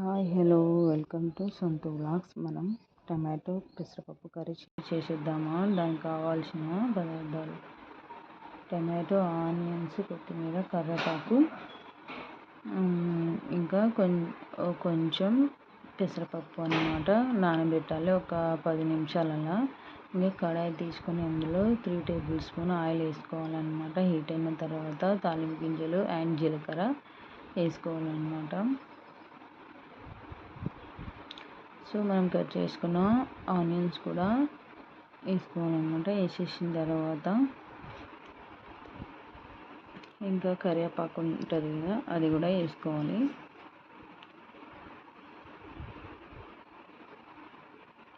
Hi hello welcome to సొంత vlogs. మనం tomato పెసరపప్పు కర్రీ చేసేద్దామా? దానికి కావాల్సిన పదార్థాలు. టమాటో ఆనియన్స్ కొత్తిమీర కర్రపాకు ఇంకా కొంచెం పెసరపప్పు అనమాట నానబెట్టాలి ఒక పది నిమిషాలలా. ఇంకా కడాయి తీసుకొని అందులో త్రీ టేబుల్ స్పూన్ ఆయిల్ వేసుకోవాలన్నమాట. హీట్ అయిన తర్వాత తాలింపు గింజలు అండ్ జీలకర్ర వేసుకోవాలన్నమాట. సో మనం కట్ చేసుకున్న ఆనియన్స్ కూడా వేసుకోవాలన్నమాట. వేసేసిన తర్వాత ఇంకా కరివేపాకు ఉంటుంది కదా అది కూడా వేసుకోవాలి.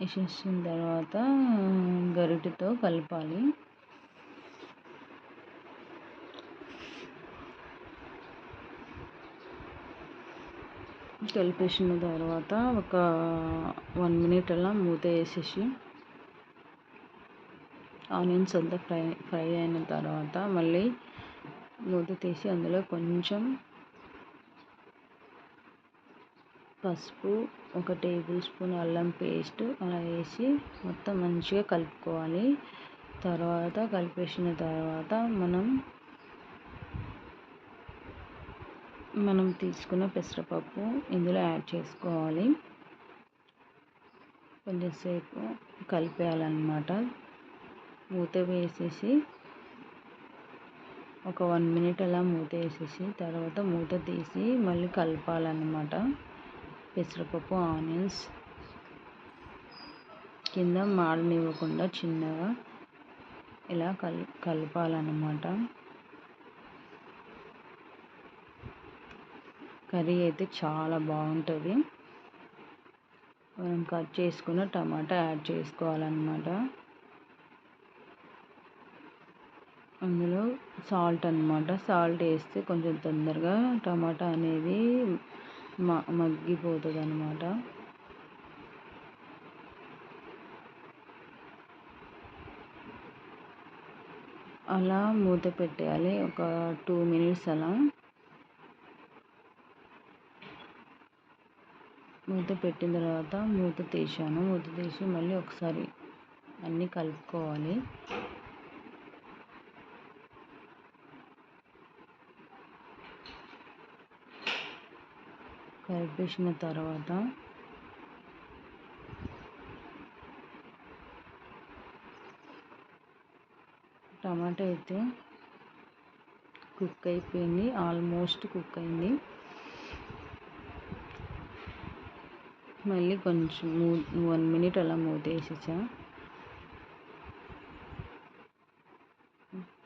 వేసేసిన తర్వాత గరిటెతో కలపాలి. కలిపేసిన తర్వాత ఒక వన్ మినిట్ అలా మూత వేసేసి ఆనియన్స్ అంతా ఫ్రై ఫ్రై అయిన తర్వాత మళ్ళీ మూత తీసి అందులో కొంచెం పసుపు ఒక టేబుల్ స్పూన్ అల్లం పేస్ట్ అలా వేసి మొత్తం మంచిగా కలుపుకోవాలి. తర్వాత కలిపేసిన తర్వాత మనం మనం తీసుకున్న పెసరపప్పు ఇందులో యాడ్ చేసుకోవాలి. కొంచెంసేపు కలిపేయాలన్నమాట. మూత వేసేసి ఒక వన్ మినిట్ అలా మూత వేసేసి తర్వాత మూత తీసి మళ్ళీ కలపాలన్నమాట. పెసరపప్పు ఆనియన్స్ కింద మాడనివ్వకుండా చిన్నగా ఇలా కల్ కలపాలన్నమాట. కర్రీ అయితే చాలా బాగుంటుంది. మనం కట్ చేసుకున్న టమాటా యాడ్ చేసుకోవాలన్నమాట. అందులో సాల్ట్ అనమాట సాల్ట్ వేస్తే కొంచెం తొందరగా టమాటా అనేది మ మగ్గిపోతుంది అనమాట అలా మూత పెట్టేయాలి. ఒక టూ మినిట్స్ అలా. మూత పెట్టిన తర్వాత మూత తీసాను మూత తీసి మళ్ళీ ఒకసారి అన్నీ కలుపుకోవాలి. కలిపేసిన తర్వాత టమాటా అయితే కుక్ అయిపోయింది. ఆల్మోస్ట్ కుక్ అయింది. మళ్ళీ కొంచెం వన్ మినిట్ అలా మూత వేసేసా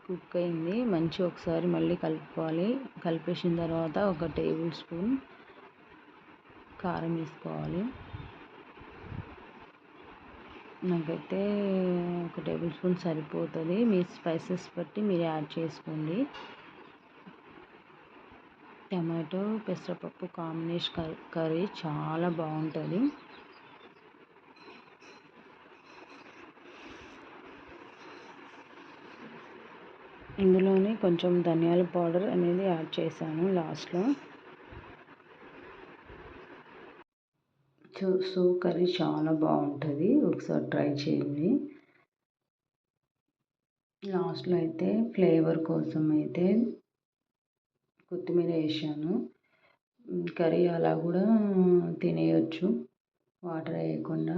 కుక్ అయింది. మంచి ఒకసారి మళ్ళీ కలుపుకోవాలి. కలిపేసిన తర్వాత ఒక టేబుల్ స్పూన్ కారం వేసుకోవాలి. నాకైతే ఒక టేబుల్ స్పూన్ సరిపోతుంది. మీ స్పైసెస్ బట్టి మీరు యాడ్ చేసుకోండి. టమాటో పెసరపప్పు కాంబినేషన్ కర్రీ చాలా బాగుంటుంది. ఇందులోనే కొంచెం ధనియాల పౌడర్ అనేది యాడ్ చేశాను లాస్ట్లో. సో కర్రీ చాలా బాగుంటుంది. ఒకసారి ట్రై చేయండి. లాస్ట్లో అయితే ఫ్లేవర్ కోసం అయితే కొత్తిమీర వేసాను. కర్రీ అలా కూడా తినేయచ్చు. వాటర్ వేయకుండా.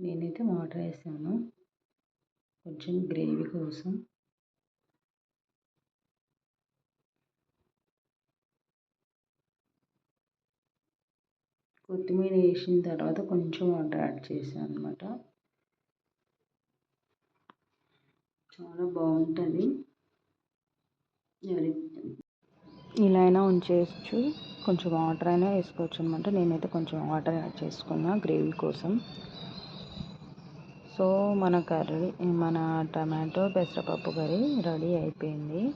నేనైతే వాటర్ వేసాను. కొంచెం గ్రేవీ కోసం. కొత్తిమీర వేసిన తర్వాత కొంచెం వాటర్ యాడ్ చేసాను అనమాట చాలా బాగుంటుంది. ఇలా అయినా ఉంచేయచ్చు. కొంచెం వాటర్ అయినా వేసుకోవచ్చు అనమాట నేనైతే కొంచెం వాటర్ యాడ్ చేసుకున్నా గ్రేవీ కోసం. సో మన కర్రీ మన టమాటో పెసరపప్పు కర్రీ రెడీ అయిపోయింది.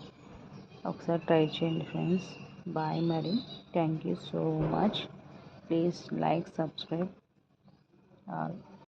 ఒకసారి ట్రై చేయండి ఫ్రెండ్స్. బాయ్ మరి. Thank you so much. Please like subscribe. All